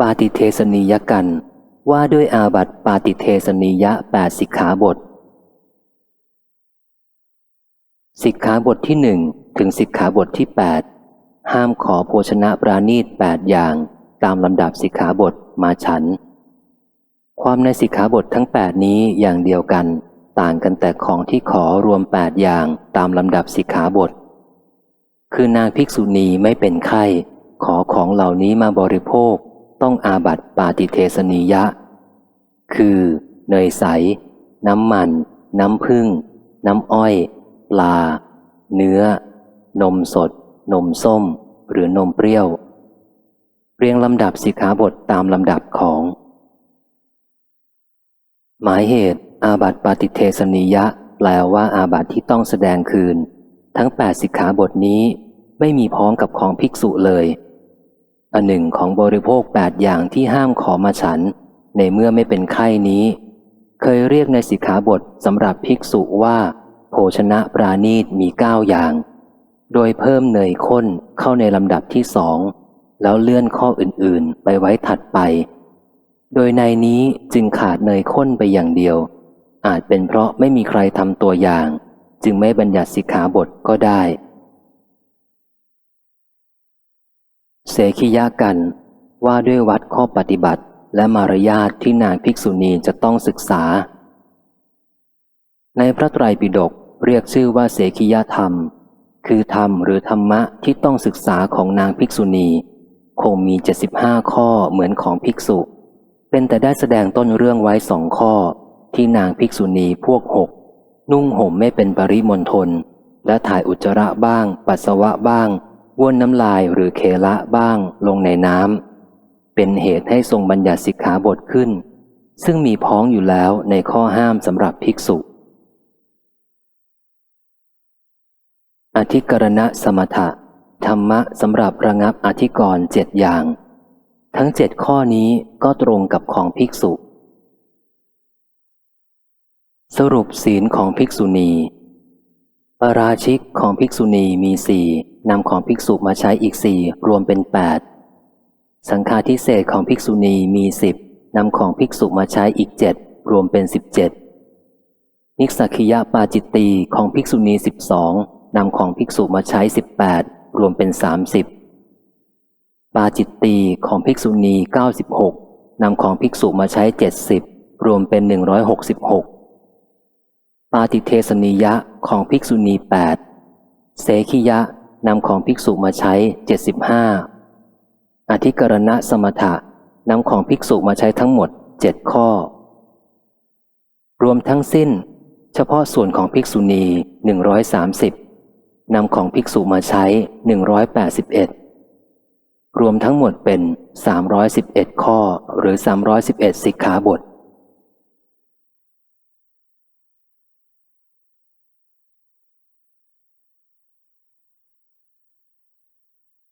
ปาติเทสนียกัน ว่าด้วยอาบัติปาติเทสนียะแปดสิกขาบท สิกขาบทที่หนึ่งถึงสิกขาบทที่แปดห้ามขอโภชนะปราณีตแปดอย่าง ตามลำดับสิกขาบทมาฉัน ความในสิกขาบททั้งแปดนี้อย่างเดียวกัน ต่างกันแต่ของที่ขอรวมแปดอย่างตามลำดับสิกขาบท คือนางภิกษุณีไม่เป็นไข้ ขอของเหล่านี้มาบริโภค ต้องอาบัติปาติเทสนียะ คือ เนยใส น้ำมัน น้ำผึ้ง น้ำอ้อย ปลา เนื้อ นมสด นมส้ม หรือนมเปรี้ยว เรียงลำดับสิกขาบทตามลำดับของ หมายเหตุ อาบัติปาติเทสนียะ แปลว่าอาบัติที่ต้องแสดงคืน ทั้งแปดสิกขาบทนี้ไม่มีพ้องกับของภิกษุเลย อันหนึ่งของบริโภคแปดอย่างที่ห้ามขอมาฉัน ในเมื่อไม่เป็นไข้นี้ เคยเรียกในสิกขาบทสำหรับภิกษุว่า โภชนะปราณีตมีเก้าอย่าง โดยเพิ่มเนยข้นเข้าในลำดับที่สองแล้วเลื่อนข้ออื่นๆ ไปไว้ถัดไป โดยในนี้จึงขาดเนยข้นไปอย่างเดียว อาจเป็นเพราะไม่มีใครทำตัวอย่าง จึงไม่บัญญัติสิกขาบทก็ได้ เสขียะกัน ว่าด้วยวัดข้อปฏิบัติและมารยาทที่นางภิกษุณีจะต้องศึกษา ในพระไตรปิฎกเรียกชื่อว่าเสขียธรรม คือธรรมหรือธรรมะที่ต้องศึกษาของนางภิกษุณี คงมี 75 ข้อเหมือนของภิกษุ เป็นแต่ได้แสดงต้นเรื่องไว้สองข้อ ที่นางภิกษุณีพวกหกนุ่งห่มไม่เป็นปริมณฑลและถ่ายอุจจาระบ้าง ปัสสาวะบ้าง ว้วนน้ำลายหรือเคละบ้างลงในน้ำเป็นเหตุให้ทรงบัญญัติสิกขาบทขึ้น ซึ่งมีพ้องอยู่แล้วในข้อห้ามสำหรับภิกษุ อธิกรณะสมถะธรรมะสำหรับระงับอธิกรณ์เจ็ดอย่าง ทั้งเจ็ดข้อนี้ก็ตรงกับของภิกษุ สรุปศีลของภิกษุณี ปาราชิกของภิกษุณีมีสี่นำของภิกษุมาใช้อีกสี่รวมเป็นแปดสังฆาทิเศษของภิกษุณีมีสิบนำของภิกษุมาใช้อีกเจ็ดรวมเป็นสิบเจ็ดนิสักิยะปาจิตตีของภิกษุณีสิบสองนำของภิกษุมาใช้สิบแปดรวมเป็นสามสิบปาจิตตีของภิกษุณีเก้าสิบหกนำของภิกษุมาใช้เจ็ดสิบรวมเป็นหนึ่งร้อยหกสิบหก ปาติเทสนิยะของภิกษุณีแปดเสขิยะนำของภิกษุมาใช้เจ็ดสิบห้าอธิกรณะสมถะนำของภิกษุมาใช้ทั้งหมดเจ็ดข้อ รวมทั้งสิ้น เฉพาะส่วนของภิกษุณีหนึ่งร้อยสามสิบนำของภิกษุมาใช้หนึ่งร้อยแปดสิบเอ็ดรวมทั้งหมดเป็นสามร้อยสิบเอ็ดข้อหรือสามร้อยสิบเอ็ดสิกขาบท